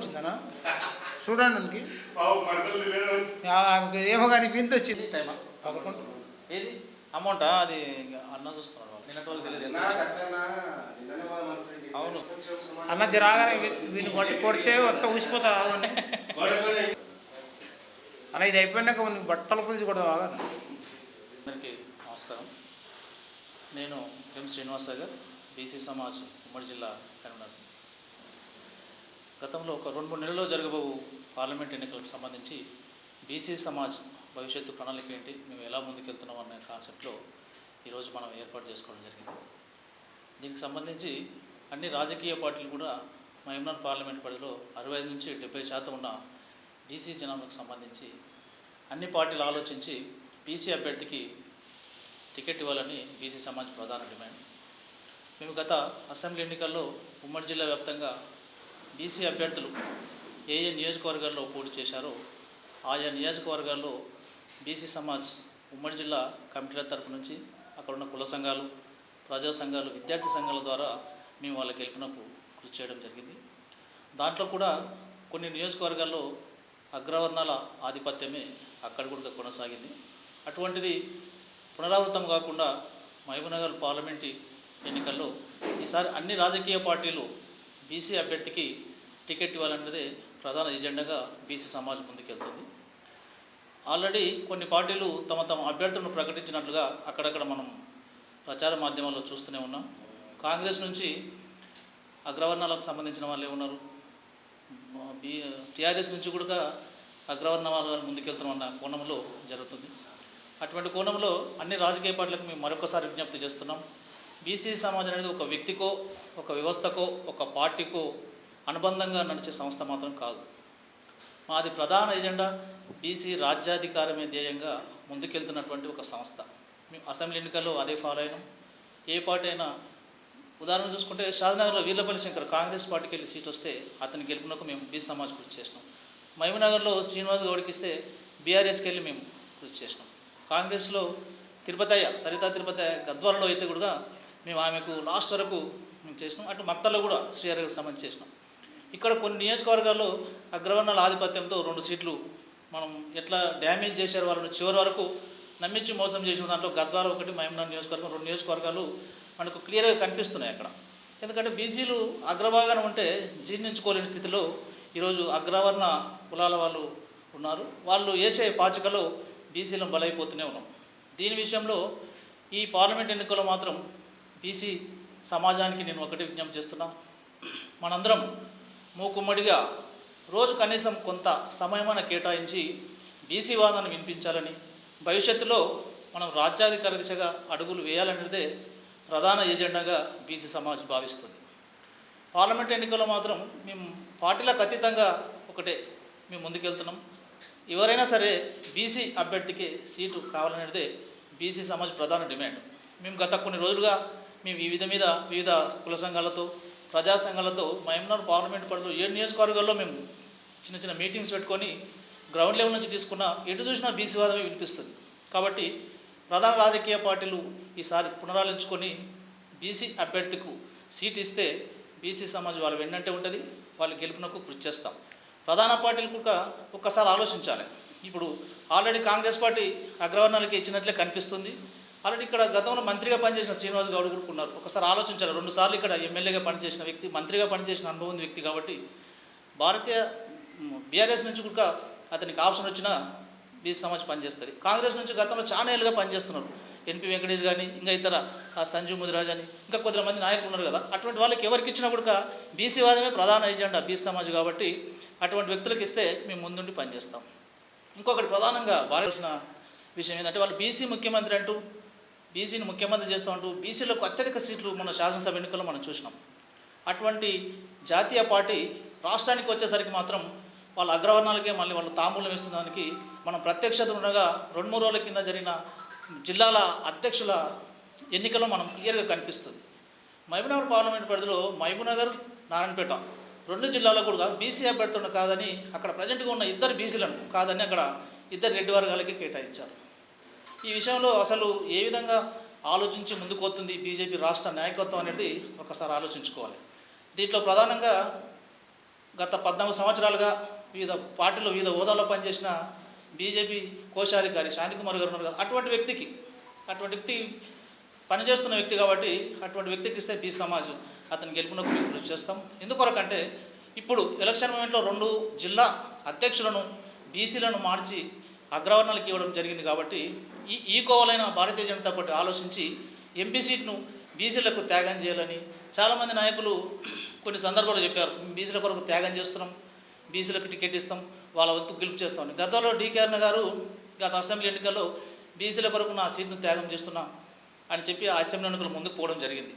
వచ్చిందనా? చూడండి ఉనికి ఆమెకు ఏమో కానీ వింత వచ్చింది. టైమా? పదకొండు ఏది? అమౌంటా? అది అన్న చూస్తున్నాడు. నిన్నటి తెలియదు అవును. అన్న జరాగానే వీళ్ళు కొట్టి కొడితే మొత్తం ఊసిపోతా ఆగండి గోడ గోడ. అన్న ఇది అయిపోయినాక నీకు బట్టలు కుదిసి కూడా ఆగను అందరికీ నమస్కారం. నేను ఎం శ్రీనివాస గారు బీసీ సమాజ్ ఉమ్మడి జిల్లా కన్వీనర్ గతంలో ఒక రెండు మూడు నెలల్లో జరగబోవు పార్లమెంట్ ఎన్నికలకు సంబంధించి బీసీ సమాజ్ భవిష్యత్తు ప్రణాళిక ఏంటి మేము ఎలా ముందుకెళ్తున్నాం అనే కాన్సెప్ట్లో ఈరోజు మనం ఏర్పాటు చేసుకోవడం జరిగింది. దీనికి సంబంధించి అన్ని రాజకీయ పార్టీలు కూడా మహమ్నాథ్ పార్లమెంట్ పరిధిలో అరవై నుంచి డెబ్బై శాతం ఉన్న బీసీ జనాభాకు సంబంధించి అన్ని పార్టీలు ఆలోచించి బీసీ అభ్యర్థికి టికెట్ ఇవ్వాలని బీసీ సమాజ్ ప్రధాన డిమాండ్. మేము గత అసెంబ్లీ ఎన్నికల్లో ఉమ్మడి జిల్లా వ్యాప్తంగా బీసీ అభ్యర్థులు ఏ ఏ నియోజకవర్గాల్లో పోటీ చేశారో ఆయా నియోజకవర్గాల్లో బీసీ సమాజ్ ఉమ్మడి జిల్లా కమిటీల తరపు నుంచి అక్కడ ఉన్న కుల సంఘాలు ప్రజా సంఘాలు విద్యార్థి సంఘాల ద్వారా మేము వాళ్ళ గెలుపునకు కృషి చేయడం జరిగింది. దాంట్లో కూడా కొన్ని నియోజకవర్గాల్లో అగ్రవర్ణాల ఆధిపత్యమే అక్కడ కూడా కొనసాగింది. అటువంటిది పునరావృతం కాకుండా మహబూబ్నగర్ పార్లమెంటు ఎన్నికల్లో ఈసారి అన్ని రాజకీయ పార్టీలు బీసీ అభ్యర్థికి టికెట్ ఇవ్వాలన్నదే ప్రధాన ఎజెండాగా బీసీ సమాజ్ ముందుకెళ్తుంది. ఆల్రెడీ కొన్ని పార్టీలు తమ తమ అభ్యర్థులను ప్రకటించినట్లుగా అక్కడక్కడ మనం ప్రచార మాధ్యమాల్లో చూస్తూనే ఉన్నాం. కాంగ్రెస్ నుంచి అగ్రవర్ణాలకు సంబంధించిన వాళ్ళే ఉన్నారు బీ టీఆర్ఎస్ నుంచి కూడా అగ్రవర్ణ వాళ్ళు ముందుకెళ్తున్నామన్న కోణంలో జరుగుతుంది. అటువంటి కోణంలో అన్ని రాజకీయ పార్టీలకు మేము మరొకసారి విజ్ఞప్తి చేస్తున్నాం. బీసీ సమాజం అనేది ఒక వ్యక్తికో ఒక వ్యవస్థకో ఒక పార్టీకో అనుబంధంగా నడిచే సంస్థ మాత్రం కాదు. మాది ప్రధాన ఎజెండా బీసీ రాజ్యాధికారమే ధ్యేయంగా ముందుకెళ్తున్నటువంటి ఒక సంస్థ. మేము అసెంబ్లీ ఎన్నికల్లో అదే ఫాలో అయినాం. ఏ పార్టీ అయినా ఉదాహరణ చూసుకుంటే షాద్నగర్లో వీర్లపల్లి శంకర్ కాంగ్రెస్ పార్టీకి వెళ్ళి సీట్ వస్తే అతని గెలుపునకు మేము బీసీ సమాజ్ కృషి చేసినాం. మహిమనగర్లో శ్రీనివాస్ గౌడ్కి ఇస్తే బీఆర్ఎస్కి వెళ్ళి మేము కృషి చేసినాం. కాంగ్రెస్లో తిరుపతయ్య సరితా తిరుపతయ్య గద్వాలలో అయితే కూడా మేము ఆమెకు లాస్ట్ వరకు మేము చేసినాం. అటు మత్తల్లో కూడా శ్రీహరికి సంబంధించి చేసినాం. ఇక్కడ కొన్ని నియోజకవర్గాల్లో అగ్రవర్ణాల ఆధిపత్యంతో రెండు సీట్లు మనం ఎట్లా డ్యామేజ్ చేశారు వాళ్ళని చివరి వరకు నమ్మించి మోసం చేసిన దాంట్లో గద్వాల ఒకటి మహమ్నాథ్ నియోజకవర్గం రెండు నియోజకవర్గాలు మనకు క్లియర్గా కనిపిస్తున్నాయి అక్కడ. ఎందుకంటే బీసీలు అగ్రభాగాన ఉంటే జీర్ణించుకోలేని స్థితిలో ఈరోజు అగ్రవర్ణ కులాల వాళ్ళు ఉన్నారు. వాళ్ళు వేసే పాచికలో బీసీలను బలైపోతూనే ఉన్నాం. దీని విషయంలో ఈ పార్లమెంట్ ఎన్నికల్లో మాత్రం బీసీ సమాజానికి నేను ఒకటి విజ్ఞప్తి చేస్తున్నా. మనందరం మూకుమ్మడిగా రోజు కనీసం కొంత సమయమైన కేటాయించి బీసీ వాదనను వినిపించాలని భవిష్యత్తులో మనం రాజ్యాధికార దిశగా అడుగులు వేయాలనేదే ప్రధాన ఎజెండాగా బీసీ సమాజ్ భావిస్తుంది. పార్లమెంట్ ఎన్నికల్లో మాత్రం మేము పార్టీలకు అతీతంగా ఒకటే మేము ముందుకెళ్తున్నాం. ఎవరైనా సరే బీసీ అభ్యర్థికి సీటు కావాలనేదే బీసీ సమాజ్ ప్రధాన డిమాండ్. మేము గత కొన్ని రోజులుగా మేము ఈ విధ మీద వివిధ కుల సంఘాలతో ప్రజా సంఘాలతో మహమ్నార్ పార్లమెంట్ పరిధిలో ఏడు నియోజకవర్గాల్లో మేము చిన్న చిన్న మీటింగ్స్ పెట్టుకొని గ్రౌండ్ లెవెల్ నుంచి తీసుకున్న ఎటు చూసినా బీసీ వాదమే వినిపిస్తుంది. కాబట్టి ప్రధాన రాజకీయ పార్టీలు ఈసారి పునరాలించుకొని బీసీ అభ్యర్థికు సీట్ ఇస్తే బీసీ సమాజ్ వాళ్ళు వెన్నంటే ఉంటుంది వాళ్ళు గెలుపునకు కృషి చేస్తాం. ప్రధాన పార్టీలు కూడా ఒక్కసారి ఆలోచించాలి. ఇప్పుడు ఆల్రెడీ కాంగ్రెస్ పార్టీ అగ్రవర్ణాలకి ఇచ్చినట్లే కనిపిస్తుంది. ఆల్రెడీ ఇక్కడ గతంలో మంత్రిగా పనిచేసిన శ్రీనివాస్ గౌడ్ కూడా ఉన్నారు. ఒకసారి ఆలోచించాలి. రెండు సార్లు ఇక్కడ ఎమ్మెల్యేగా పనిచేసిన వ్యక్తి మంత్రిగా పనిచేసిన అనుభవం ఉన్న వ్యక్తి కాబట్టి భారతీయ బీఆర్ఎస్ నుంచి కూడా అతనికి ఆప్షన్ వచ్చినా బీసీ సమాజ్ పనిచేస్తుంది. కాంగ్రెస్ నుంచి గతంలో చాలా ఏళ్ళుగా పనిచేస్తున్నారు. ఎన్పి వెంకటేష్ కానీ ఇంకా ఇతర ఆ సంజీవ్ ముదిరాజ్ అని ఇంకా కొద్దిమంది నాయకులు ఉన్నారు కదా. అటువంటి వాళ్ళకి ఎవరికి ఇచ్చినా కూడా బీసీ వాదమే ప్రధాన ఎజెండా బీసీ సమాజ్ కాబట్టి అటువంటి వ్యక్తులకు ఇస్తే మేము ముందుండి పనిచేస్తాం. ఇంకొకటి ప్రధానంగా భారతదేశ విషయం ఏంటంటే వాళ్ళు బీసీ ముఖ్యమంత్రి అంటూ బీసీని ముఖ్యమంత్రి చేస్తామంటూ బీసీలకు అత్యధిక సీట్లు మన శాసనసభ ఎన్నికల్లో మనం చూసినాం. అటువంటి జాతీయ పార్టీ రాష్ట్రానికి వచ్చేసరికి మాత్రం వాళ్ళ అగ్రవర్ణాలకే మళ్ళీ వాళ్ళు తాంబూలం వేస్తున్నదానికి మనం ప్రత్యక్షత ఉండగా రెండు మూడు రోజుల కింద జరిగిన జిల్లాల అధ్యక్షుల ఎన్నికలో మనం క్లియర్గా కనిపిస్తుంది. మహబూబ్నగర్ పార్లమెంట్ పరిధిలో మహబూబ్నగర్ నారాయణపేట రెండు జిల్లాలో కూడా బీసీ అభ్యర్థులను కాదని అక్కడ ప్రజెంట్గా ఉన్న ఇద్దరు బీసీలను కాదని అక్కడ ఇద్దరు రెడ్డి వర్గాలకి కేటాయించారు. ఈ విషయంలో అసలు ఏ విధంగా ఆలోచించి ముందుకొస్తుంది బీజేపీ రాష్ట్ర నాయకత్వం అనేది ఒకసారి ఆలోచించుకోవాలి. దీంట్లో ప్రధానంగా గత పద్నాలుగు సంవత్సరాలుగా వివిధ పార్టీలో వివిధ హోదాలో పనిచేసిన బీజేపీ కోశాధికారి శాంతికుమార్ గారు ఉన్నారు అటువంటి వ్యక్తికి అటువంటి వ్యక్తి పనిచేస్తున్న వ్యక్తి కాబట్టి అటువంటి వ్యక్తికి ఇస్తే బీ సమాజ్ అతను గెలుపునకు మేము కృషి చేస్తాం. ఎందుకొరకంటే ఇప్పుడు ఎలక్షన్ మూమెంట్లో రెండు జిల్లా అధ్యక్షులను బీసీలను మార్చి అగ్రవర్ణాలకు ఇవ్వడం జరిగింది కాబట్టి ఈ ఈకోవాలైన భారతీయ జనతా పార్టీ ఆలోచించి ఎంపీ సీట్ను బీసీలకు త్యాగం చేయాలని చాలామంది నాయకులు కొన్ని సందర్భాలు చెప్పారు. బీసీల కొరకు త్యాగం చేస్తున్నాం బీసీలకు టికెట్ ఇస్తాం వాళ్ళ వంతు గెలుపు చేస్తాం గతంలో డీకే అన్న గారు గత అసెంబ్లీ ఎన్నికల్లో బీసీల కొరకు నా సీట్ను త్యాగం చేస్తున్నా అని చెప్పి ఆ అసెంబ్లీ ఎన్నికలు ముందుకు పోవడం జరిగింది.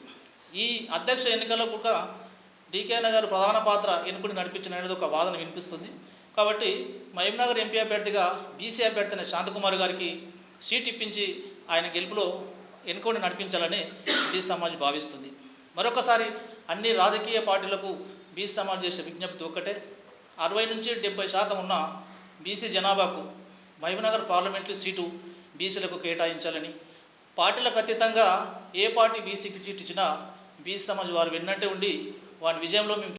ఈ అధ్యక్ష ఎన్నికల్లో కూడా డీకే అన్న గారు ప్రధాన పాత్ర ఎన్నుకుని నడిపించిన అనేది ఒక వాదన వినిపిస్తుంది. కాబట్టి మహబూబ్నగర్ ఎంపీ అభ్యర్థిగా బీసీ అభ్యర్థి శాంతకుమార్ గారికి సీట్ ఇప్పించి ఆయన గెలుపులో ఎన్నుకొని నడిపించాలని బీసీ సమాజ్ భావిస్తుంది. మరొకసారి అన్ని రాజకీయ పార్టీలకు బీసీ సమాజ్ చేసే విజ్ఞప్తి ఒక్కటే. అరవై నుంచి డెబ్బై శాతం ఉన్న బీసీ జనాభాకు మహబూబ్నగర్ పార్లమెంటరీ సీటు బీసీలకు కేటాయించాలని పార్టీలకు అతీతంగా ఏ పార్టీ బీసీకి సీట్ ఇచ్చినా బీసీ సమాజ్ వారు వెన్నంటే ఉండి వారి విజయంలో మేము